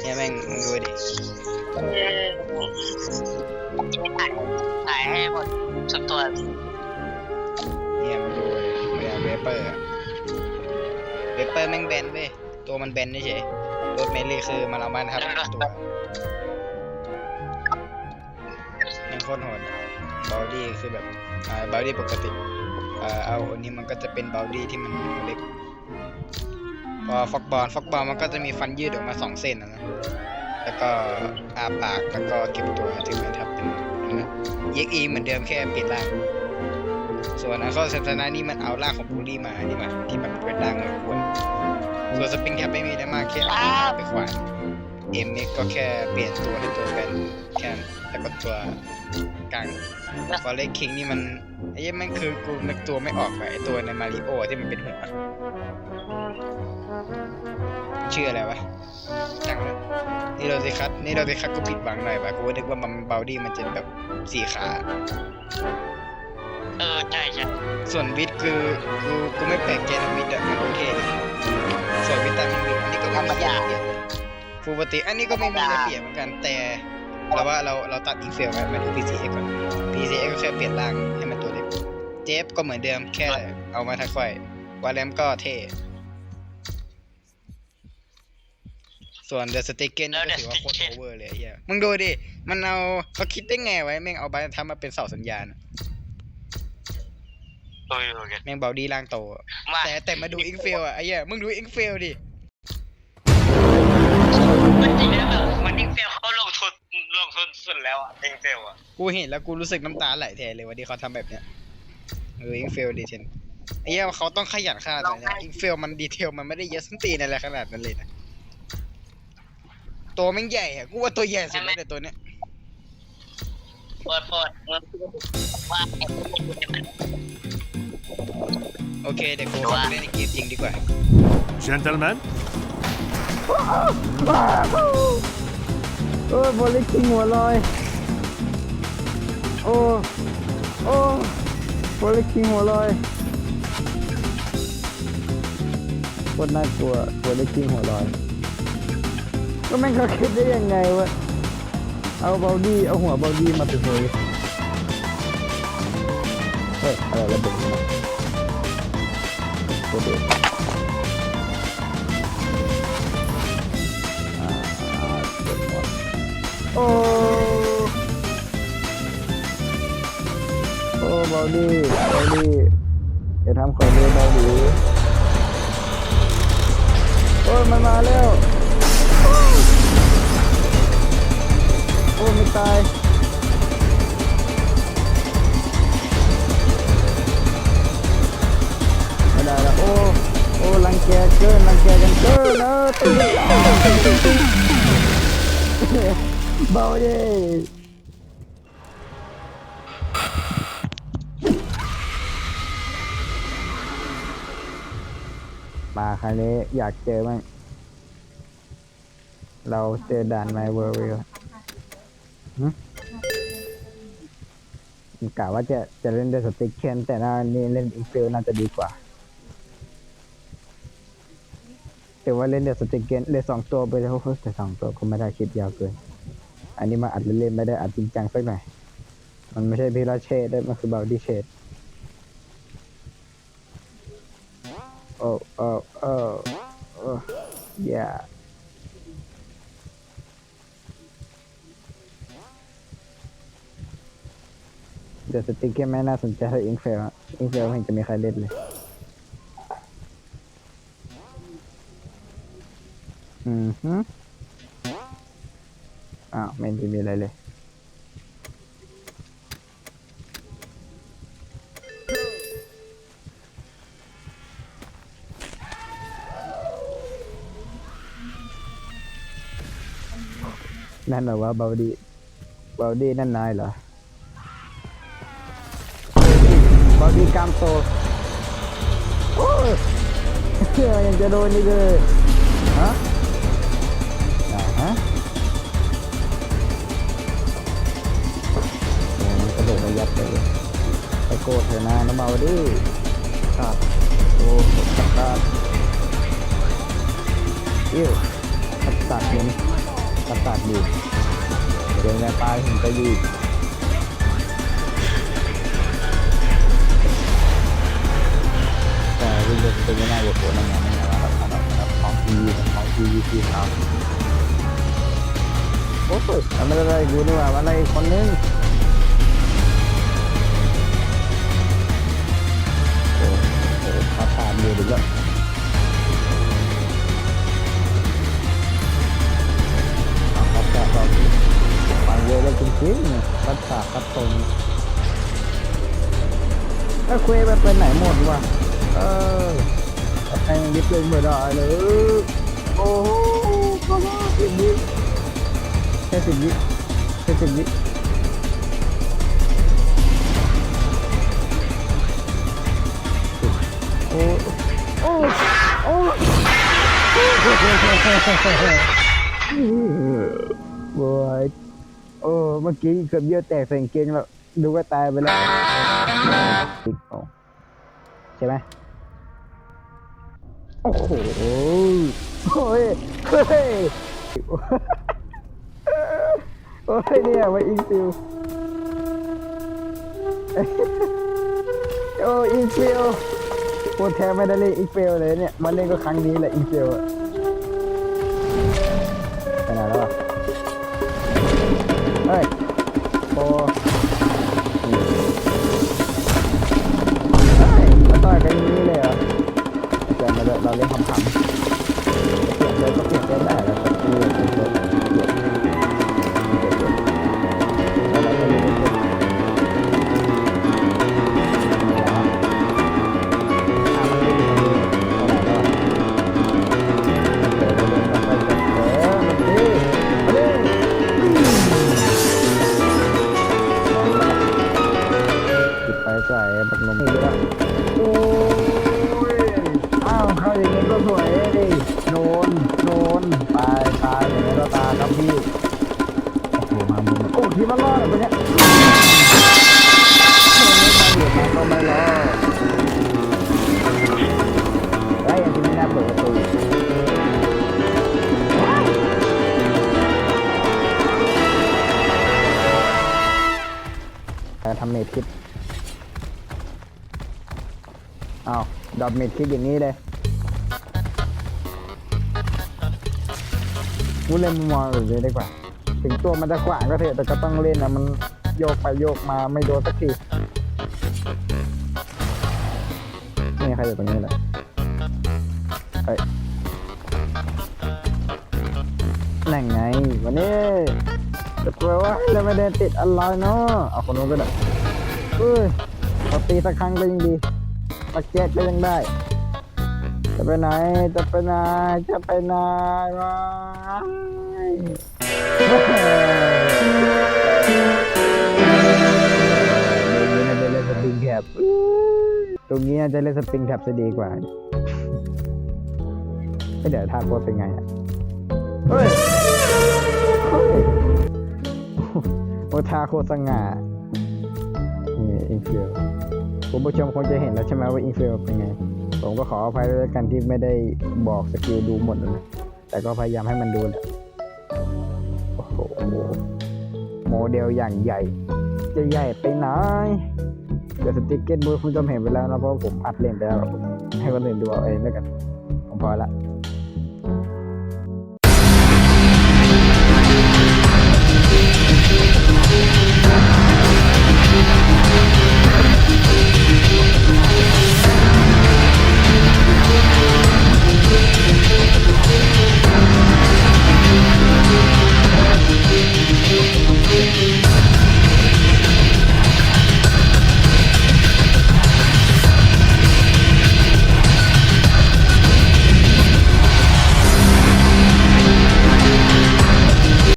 เนี่ยแม่งมึงดูดิถ่ายถ่ายให้หมดสุดตัวเนี่ยมึงดูดิเวลาเวเปอร์อะเวเปอร์แม่งแบนเว้ยตัวมันแบนเฉยๆรถเมลี่คือมันเอามาทับตัวยังโคตรโหดบอดี้คือแบบอ่าบอดี้ปกติเอ่อเอาอันนี้มันก็จะเป็นบอดี้ที่มันเล็ก พอฟอกบอลฟอกบอลมันก็จะมีฟันยืดออกมาสองเส้นนะแล้วก็อาปากแล้วก็เก็บตัวถึงแม้ทับเป็นนะเอ็กอีเหมือนเดิมแค่เปลี่ยนร่างส่วนอัลคอเซนตานานี่มันเอาร่างของบูลลี่มานี่มาที่มันเป็นร่างมันควรส่วนสปริงแคปไม่มีได้มากแค่เอาไปขวาน เอ็มนี่ก็แค่เปลี่ยนตัวให้ตัวเป็นแค่นั้นแล้วก็ตัวกลางฟอเรสคิงนี่มันไอ้เหี้ยแม่งคือกูนึกตัวไม่ออกอะไอ้ตัวในมาริโอที่มันเป็นหัวชื่ออะไรวะจังเลยนี่เราสิคัตนี่เราสิคัตก็ผิดหวังหน่อยว่ะกูนึกว่ามันเบลดี้มันจะแบบสี่ขา เออใช่ใช่ส่วนวิทย์คือกูกูไม่แปลกใจนะวิทย์อะมันโอเคเลยส่วนวิตามินวิทย์อันนี้ก็ไม่มีอะไรเปลี่ยน ฟูปกติอันนี้ก็ไม่มีอะไรเปลี่ยนเหมือนกันแต่เราว่าเราเราตัดอีกเฟลไว้มาดู PCX ก่อน PCX ก็แค่เปลี่ยนร่างให้มันตัวเล็กเจฟก็เหมือนเดิมแค่เอามาทักไข่วาเลมก็เท่ส่วนเดอะสเตเกนก็ถือว่าโคตรโอเวอร์เลยไอ้เฮียมึงดูดิ มันเอาเขาคิดได้ไงไว้แม่งเอาใบทำมาเป็นเสาสัญญาณอะโอ้ยโอเคแม่งเบาดีร่างโตอะมาแต่แต่มาดูอิงเฟลอะไอ้เหี้ยมึงดูอิงเฟลดิ แล้วอะยิ่งเฟลอะกูเห็นแล้วกูรู้สึกน้ำตาไหลแทนเลยว่าที่เขาทำแบบเนี้ยเอออิงเฟลดิเชนไอ้เหี้ยเขาต้องขยันขนาดไหนเนี่ยอิงเฟลมันดีเทลมันไม่ได้เยอะสันตีนอะไรขนาดนั้นเลยนะตัวแม่งใหญ่อะกูว่าตัวใหญ่สุดแล้วแต่ตัวเนี้ยปวดปวดเงินว่าโอเคเดี๋ยวกูเข้าไปเล่นในเกมจริงดีกว่า Gentlemen, โอ้ยบอลเล็กทิ้งหัวลอย โอ้โอ้บอลเล็กทิ้งหัวลอยโคตรน่ากลัวบอลเล็กทิ้งหัวลอย ก็แม่งเขาคิดได้ยังไงวะ เอาเบลดี้เอาหัวเบลดี้มาติดเลยเฮ้ยอะไรระเบิดนะระเบิด ดีเบาดีอย่าทำของเลยเบาดีโอ้ยมันมาแล้วโอ้ยไม่ตายไม่ได้แล้วโอ้โอ้รังแกเกินรังแกกันเกินนะตีเบาดิ มาครั้งนี้อยากเจอมั้งเราเจอด่านไมเวอร์วิลกะว่าจะจะเล่นด้วยสติ๊กเคนแต่น้านี้เล่นอีกฟิลน่าจะดีกว่าแต่ว่าเล่นเดือดสติกเกนเล่นสองตัวไปแล้วแต่สองตัวก็ไม่ได้คิดยาวเกิน อันนี้มาอัดเล่นๆไม่ได้อัดจริงจังสักหน่อย มันไม่ใช่พิลาเชดได้มันคือบาดี้เชด โอ้โอ้โอ้โอ้ยาเดือดสติกเกนไม่น่าสนใจเท่าอิงเฟลอิงเฟลไม่เห็นจะมีใครเล่นเลย อืมฮึอ้าวไม่เห็นจะมีอะไรเลย นั่นเหรอว่าเบาดีบาดีนั่นนายเหรอบาดีกามโตโอ้ยยังจะโดนนี่เลยฮะฮะโอ้มันกระโดดระยับเลยไปโกรธเถอะนะน้ำเบาดี ก็ยืดแต่วินโดเป็นไม่น่าจะโผล่ในงานในงานว่าเราทำแบบของทีวีของทีวีทีเขาโอ้ยมันไม่ได้อะไรกูนี่หว่ามันอะไรคนนึง ถ้าเควไปเป็นไหนหมดวะเออแทงนิดเลยไม่ได้เลยโอ้โหก็ว่าสิบวิแค่สิบวิแค่สิบวิโอ้โอ้โอ้โว้ยโอ้เมื่อกี้เกือบเยี่ยวแตกใส่กางเกงแล้วดูว่าตายไปแล้ว ติ๊กโอ้ใช่ไหมโอ้โหโอ้ยเฮ้ยโอ้ยเนี่ยมาอิงฟิวโอ้อิงฟิวโคตรแท้ไม่ได้เล่นอิงฟิวเลยเนี่ยมาเล่นก็ครั้งนี้แหละอิงฟิวอะไปไหนแล้วอะเฮ้ย นมนี่แล้วโอ้ยอ้าวเข้าอย่างนี้ก็สวยดิโดนโดนตายตายอย่างนี้ก็ตายครับพี่โอ้โหมามุมโอ้ทีมันรอดเลยปเนี่ยโดนไม่มาเดือดมาก็ไม่รอดไอ้ยังที่ไม่น่าเปิดประตูทำเมทคิ ดอ้าวดอทเมทคิดอย่างนี้เลยกูเล่นมุมมองอื่นเลยดีกว่า ถึงตัวมันจะขวางก็เถอะแต่ก็ต้องเล่นนะมันโยกไปโยกมาไม่โดนสักทีนี่ใครอยู่ตรงนี้เลยเฮ้ยนั่นไงวันนี้จะกลัวว่าจะไม่ได้ติดอะไรเนาะเอาคนนู้นก็ได้เอ้ยพอตีสักครั้งก็ยังดี ตะเกียกก็ยังได้ จะไปไหน จะไปไหน จะไปไหนวะเฮ้ยเดี๋ยวเล่นสปริงแคปตรงนี้น่าจะเล่นสปริงแคปจะดีกว่าเฮ้ยเดี๋ยวท่าโคตรเป็นไงอะเฮ้ยเฮ้ยโอ้ท่าโคตรสง่านี่อินฟิล คุณผู้ชมคงจะเห็นแล้วใช่ไหมว่าอินฟิลเป็นไง ผมก็ขออภัยด้วยกันที่ไม่ได้บอกสกิลดูหมดนะ แต่ก็พยายามให้มันดูแหละโอ้โหโมเดลอย่างใหญ่ จะใหญ่ไปไหนเดี๋ยวสติ๊กเก็ตบูธคุณผู้ชมเห็นไปแล้วนะเพราะผมอัดเล่นไปแล้วผมให้คนอื่นดูเอาเองแล้วกัน ผมพอละ